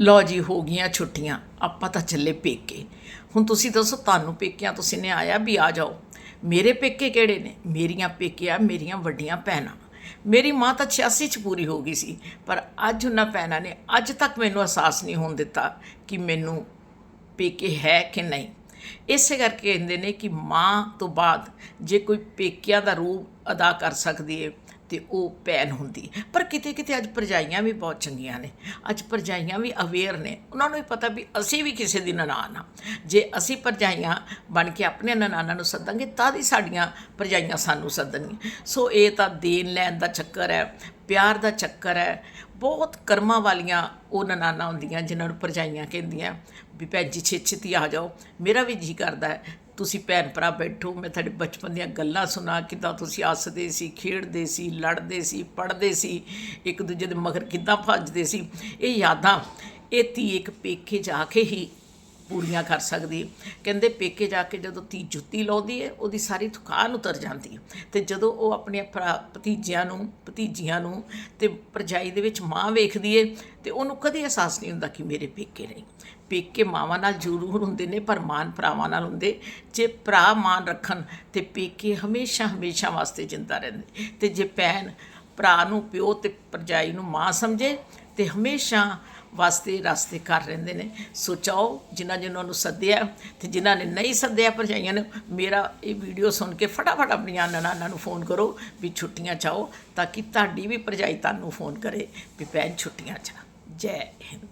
ਲਓ ਜੀ, ਹੋ ਗਈਆਂ ਛੁੱਟੀਆਂ, ਆਪਾਂ ਤਾਂ ਚੱਲੇ ਪੇਕੇ। ਹੁਣ ਤੁਸੀਂ ਦੱਸੋ, ਤੁਹਾਨੂੰ ਪੇਕਿਆਂ ਤੋਂ ਸਿਨੇ ਆਇਆ ਵੀ ਆ ਜਾਓ। ਮੇਰੇ ਪੇਕੇ ਕਿਹੜੇ ਨੇ? ਮੇਰੀਆਂ ਪੇਕਿਆਂ, ਮੇਰੀਆਂ ਵੱਡੀਆਂ ਭੈਣਾਂ। ਮੇਰੀ ਮਾਂ ਤਾਂ 86 ਚ ਪੂਰੀ ਹੋ ਗਈ ਸੀ, ਪਰ ਅੱਜ ਉਹਨਾਂ ਭੈਣਾਂ ਨੇ ਅੱਜ ਤੱਕ ਮੈਨੂੰ ਅਹਿਸਾਸ ਨਹੀਂ ਹੋਣ ਦਿੱਤਾ ਕਿ ਮੈਨੂੰ ਪੇਕੇ ਹੈ ਕਿ ਨਹੀਂ। ਇਸੇ ਕਰਕੇ ਕਹਿੰਦੇ ਨੇ ਕਿ ਮਾਂ ਤੋਂ ਬਾਅਦ ਜੇ ਕੋਈ ਪੇਕਿਆਂ ਦਾ ਰੂਪ ਅਦਾ ਕਰ ਸਕਦੀ ਹੈ ਤੇ ਉਹ ਪੈਨ ਹੁੰਦੀ। ਪਰ ਕਿਤੇ ਕਿਤੇ ਅੱਜ ਪਰਜਾਈਆਂ ਵੀ ਬਹੁਤ ਚੰਗੀਆਂ ਨੇ। ਅੱਜ ਪਰਜਾਈਆਂ ਵੀ ਅਵੇਅਰ ਨੇ। ਉਹਨਾਂ ਨੂੰ ਵੀ ਪਤਾ ਵੀ ਅਸੀਂ ਵੀ ਕਿਸੇ ਦੀ ਨਨਾਣ ਆ। ਜੇ ਅਸੀਂ ਪਰਜਾਈਆਂ ਬਣ ਕੇ ਆਪਣੇ ਨਨਾਣਾਂ ਨੂੰ ਸੱਦਾਂਗੇ, ਤਾਂ ਹੀ ਸਾਡੀਆਂ ਪਰਜਾਈਆਂ ਸਾਨੂੰ ਸੱਦਣਗੀਆਂ। ਸੋ ਇਹ ਤਾਂ ਦੇਣ ਲੈਣ ਦਾ ਚੱਕਰ ਹੈ। ਪਿਆਰ ਦਾ ਚੱਕਰ ਹੈ। ਬਹੁਤ ਕਰਮਾਂ ਵਾਲੀਆਂ ਉਹ ਨਨਾਣਾ ਹੁੰਦੀਆਂ ਜਿਨ੍ਹਾਂ ਨੂੰ ਪਰਜਾਈਆਂ ਕਹਿੰਦੀਆਂ ਵੀ ਭੈਣ ਜੀ ਛੇ ਛੇਤੀ ਆ ਜਾਓ, ਮੇਰਾ ਵੀ ਜੀ ਕਰਦਾ ਹੈ, ਤੁਸੀਂ ਭੈਣ ਭਰਾ ਬੈਠੋ, ਮੈਂ ਤੁਹਾਡੇ ਬਚਪਨ ਦੀਆਂ ਗੱਲਾਂ ਸੁਣਾ, ਕਿੱਦਾਂ ਤੁਸੀਂ ਹੱਸਦੇ ਸੀ, ਖੇਡਦੇ ਸੀ, ਲੜਦੇ ਸੀ, ਪੜ੍ਹਦੇ ਸੀ, ਇੱਕ ਦੂਜੇ ਦੇ ਮਗਰ ਕਿੱਦਾਂ ਭੱਜਦੇ ਸੀ, ਇਹ ਯਾਦਾਂ, ਇਹ ਧੀ ਇੱਕ ਪੇਕੇ ਜਾ ਕੇ ਹੀ ਪੂਰੀਆਂ ਕਰ ਸਕਦੀ ਕਹਿੰਦੇ ਪੇਕੇ ਜਾ ਕੇ ਜਦੋਂ ਧੀ ਜੁੱਤੀ ਲਾਉਂਦੀ ਹੈ, ਉਹਦੀ ਸਾਰੀ ਥਕਾਨ ਉਤਰ ਜਾਂਦੀ ਹੈ। ਤੇ ਜਦੋਂ ਉਹ ਆਪਣੇ ਭਰਾ ਭਤੀਜਿਆਂ ਨੂੰ, ਭਤੀਜੀਆਂ ਨੂੰ ਤੇ ਪਰਜਾਈ ਦੇ ਵਿੱਚ ਮਾਂ ਵੇਖਦੀ ਹੈ ਤੇ ਉਹਨੂੰ ਕਦੇ ਅਹਿਸਾਸ ਨਹੀਂ ਹੁੰਦਾ ਕਿ ਮੇਰੇ ਪੇਕੇ ਨਹੀਂ। ਪੇਕੇ ਮਾਵਾਂ ਨਾਲ ਜ਼ਰੂਰ ਹੁੰਦੇ ਨੇ, ਪਰ ਮਾਨ ਭਰਾਵਾਂ ਨਾਲ ਹੁੰਦੇ। ਜੇ ਭਰਾ ਮਾਨ ਰੱਖਣ ਤੇ ਪੇਕੇ ਹਮੇਸ਼ਾ ਹਮੇਸ਼ਾ ਵਾਸਤੇ ਜਿੰਦਾ ਰਹਿੰਦੇ। ਤੇ ਜੇ ਭੈਣ ਭਰਾ ਨੂੰ, ਪਿਓ ਤੇ ਪਰਜਾਈ ਨੂੰ ਮਾਂ ਸਮਝੇ ਤੇ ਹਮੇਸ਼ਾ ਵਾਸਤੇ ਰਸਤੇ ਕਰ ਰਹਿੰਦੇ ਨੇ। ਸੋਚਾਓ ਜਿਨ੍ਹਾਂ ਜਿਨ੍ਹਾਂ ਨੂੰ ਸੱਦਿਆ ਤੇ ਜਿਨ੍ਹਾਂ ਨੇ ਨਹੀਂ ਸੱਦਿਆ ਭਰਜਾਈਆਂ ਨੇ, ਮੇਰਾ ਇਹ ਵੀਡੀਓ ਸੁਣ ਕੇ ਫਟਾਫਟ ਆਪਣੀਆਂ ਨਨਾਣਾਂ ਨੂੰ ਫੋਨ ਕਰੋ ਵੀ ਛੁੱਟੀਆਂ ਚਾਓ, ਤਾਂ ਕਿ ਤੁਹਾਡੀ ਵੀ ਭਰਜਾਈ ਤੁਹਾਨੂੰ ਫੋਨ ਕਰੇ ਵੀ ਭੈਣ ਛੁੱਟੀਆਂ ਚਾ ਜੈ ਹਿੰਦ।